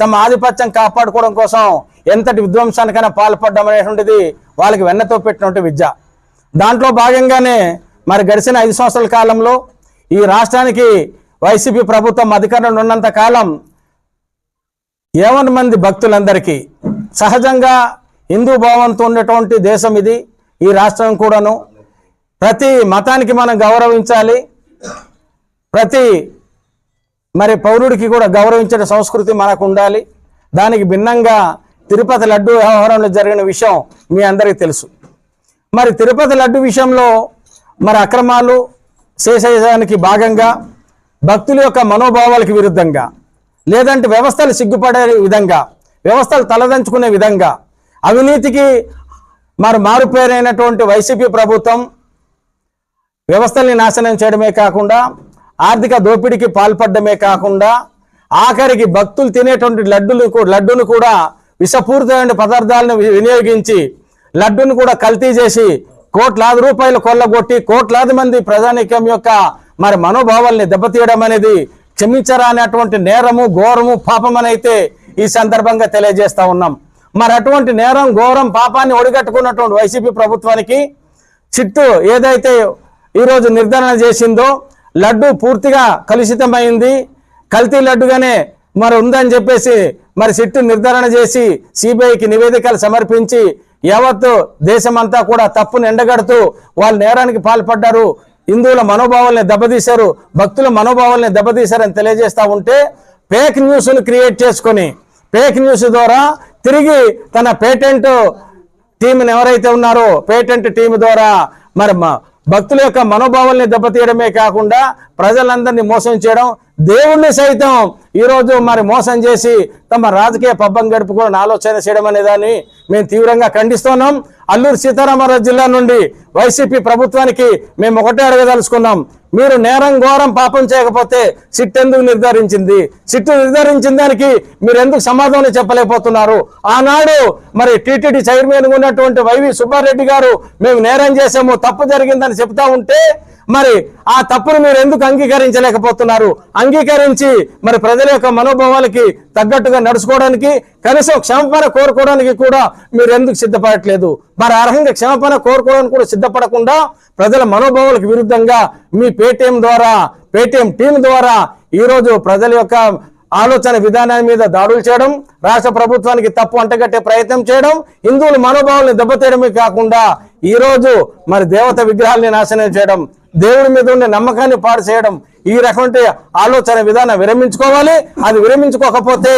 తమ ఆధిపత్యం కాపాడుకోవడం కోసం ఎంతటి విధ్వంసానికైనా పాల్పడడం అనేటువంటిది వాళ్ళకి వెన్నతో పెట్టినటువంటి విద్య. దాంట్లో భాగంగానే మరి గడిచిన ఐదు సంవత్సరాల కాలంలో ఈ రాష్ట్రానికి వైసీపీ ప్రభుత్వం అధికారంలో ఉన్నంత కాలం ఏమని మంది భక్తులందరికీ సహజంగా హిందూ భావంతో ఉన్నటువంటి దేశం ఇది ఈ రాష్ట్రం కూడాను. ప్రతి మతానికి మనం గౌరవించాలి. ప్రతి మరి పౌరుడికి కూడా గౌరవించే సంస్కృతి మనకు ఉండాలి దానికి భిన్నంగా తిరుపతి లడ్డు వ్యవహారంలో జరిగిన విషయం మీ అందరికీ తెలుసు. మరి తిరుపతి లడ్డు విషయంలో మరి అక్రమాలు చేసేదానికి భాగంగా భక్తుల యొక్క మనోభావాలకు విరుద్ధంగా లేదంటే వ్యవస్థలు సిగ్గుపడే విధంగా వ్యవస్థలు తలదంచుకునే విధంగా అవినీతికి మరి మారుపేరైనటువంటి వైసీపీ ప్రభుత్వం వ్యవస్థల్ని నాశనం చేయడమే కాకుండా ఆర్థిక దోపిడీకి పాల్పడమే కాకుండా ఆఖరికి భక్తులు తినేటువంటి లడ్డులు లడ్డును కూడా విషపూరితమైన పదార్థాలను వినియోగించి లడ్డును కూడా కల్తీ చేసి కోట్లాది రూపాయలు కొల్లగొట్టి కోట్లాది మంది ప్రజానీకం యొక్క మరి మనోభావాల్ని దెబ్బతీయడం అనేది క్షమించరానటువంటి నేరము ఘోరము పాపం అయితే ఈ సందర్భంగా తెలియజేస్తా ఉన్నాం. మరి అటువంటి నేరం ఘోరం పాపాన్ని ఒడిగట్టుకున్నటువంటి వైసీపీ ప్రభుత్వానికి చిట్టు ఏదైతే ఈరోజు నిర్ధారణ చేసిందో లడ్డు పూర్తిగా కలుషితమైంది. కల్తీ లడ్డుగానే మరి ఉందని చెప్పేసి మరి సిట్టు నిర్ధారణ చేసి సిబిఐకి నివేదికలు సమర్పించి యావత్తు దేశమంతా కూడా తప్పును ఎండగడుతూ వాళ్ళు నేరానికి పాల్పడ్డారు. హిందువుల మనోభావాల్ని దెబ్బతీశారు. భక్తుల మనోభావాల్ని దెబ్బతీశారని తెలియజేస్తూ ఉంటే ఫేక్ న్యూస్ను క్రియేట్ చేసుకొని ఫేక్ న్యూస్ ద్వారా తిరిగి తన పేటెంట్ టీంని ఎవరైతే ఉన్నారో పేటెంట్ టీం ద్వారా మరి భక్తుల యొక్క మనోభావాల్ని దెబ్బతీయడమే కాకుండా ప్రజలందరినీ మోసం చేయడం దేవుణ్ణి సైతం ఈరోజు మరి మోసం చేసి తమ రాజకీయ పబ్బం గడుపుకోవాలని ఆలోచన చేయడం అనే దాన్ని మేము తీవ్రంగా ఖండిస్తున్నాం. అల్లూరు సీతారామరాజు జిల్లా నుండి వైసీపీ ప్రభుత్వానికి మేము ఒకటే అడగదలుచుకున్నాం. మీరు నేరం ఘోరం పాపం చేయకపోతే సిట్ ఎందుకు నిర్ధారించింది? సిట్ నిర్ధారించిన దానికి మీరు ఎందుకు సమాధానం చెప్పలేకపోతున్నారు? ఆనాడు మరి టీటీడీ చైర్మన్ ఉన్నటువంటి వైవి సుబ్బారెడ్డి గారు మేము నేరం చేసాము తప్పు జరిగిందని చెప్తా ఉంటే మరి ఆ తప్పును మీరు ఎందుకు అంగీకరించలేకపోతున్నారు? అంగీకరించి మరి ప్రజల యొక్క మనోభావాలకి తగ్గట్టుగా నడుచుకోవడానికి కనీసం క్షమాపణ కోరుకోవడానికి కూడా మీరు ఎందుకు సిద్ధపడట్లేదు? మరి అర్హంగా క్షమాపణ కోరుకోవడానికి కూడా సిద్ధపడకుండా ప్రజల మనోభావాలకు విరుద్ధంగా మీ పేటీఎం ద్వారా పేటీఎం టీం ద్వారా ఈరోజు ప్రజల యొక్క ఆలోచన విధానం మీద దాడులు చేయడం రాష్ట్ర ప్రభుత్వానికి తప్పు అంటగట్టే ప్రయత్నం చేయడం హిందువుల మనోభావాలను దెబ్బతీయడమే కాకుండా ఈ రోజు మరి దేవత విగ్రహాల్ని నాశనం చేయడం దేవుడి మీద ఉండే నమ్మకాన్ని పాడు చేయడం ఈ రకమైన ఆలోచన విధానం విరమించుకోవాలి. అది విరమించుకోకపోతే